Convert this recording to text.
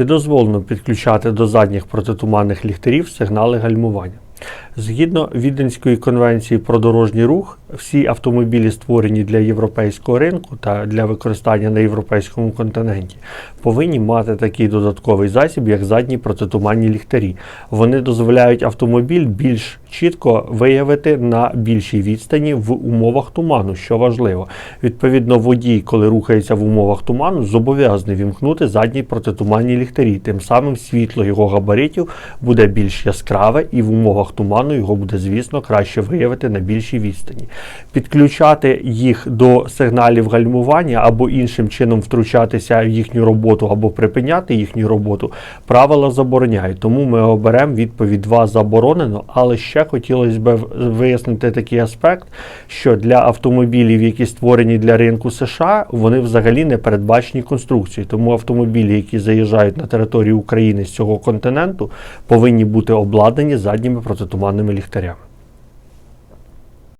Чи дозволено підключати до задніх протитуманних ліхтарів сигнали гальмування? Згідно Віденської конвенції про дорожній рух, всі автомобілі, створені для європейського ринку та для використання на європейському континенті, повинні мати такий додатковий засіб, як задні протитуманні ліхтарі. Вони дозволяють автомобіль більш чітко виявити на більшій відстані в умовах туману, що важливо. Відповідно, водій, коли рухається в умовах туману, зобов'язаний вімкнути задні протитуманні ліхтарі. Тим самим світло його габаритів буде більш яскраве, і в умовах туману його буде, звісно, краще виявити на більшій відстані. Підключати їх до сигналів гальмування або іншим чином втручатися в їхню роботу або припиняти їхню роботу, правила забороняють. Тому ми оберемо відповідь 2 заборонено, але ще хотілося б вияснити такий аспект, що для автомобілів, які створені для ринку США, вони взагалі не передбачені конструкцією. Тому автомобілі, які заїжджають на територію України з цього континенту, повинні бути обладнані задніми протитуманними ліхтарями.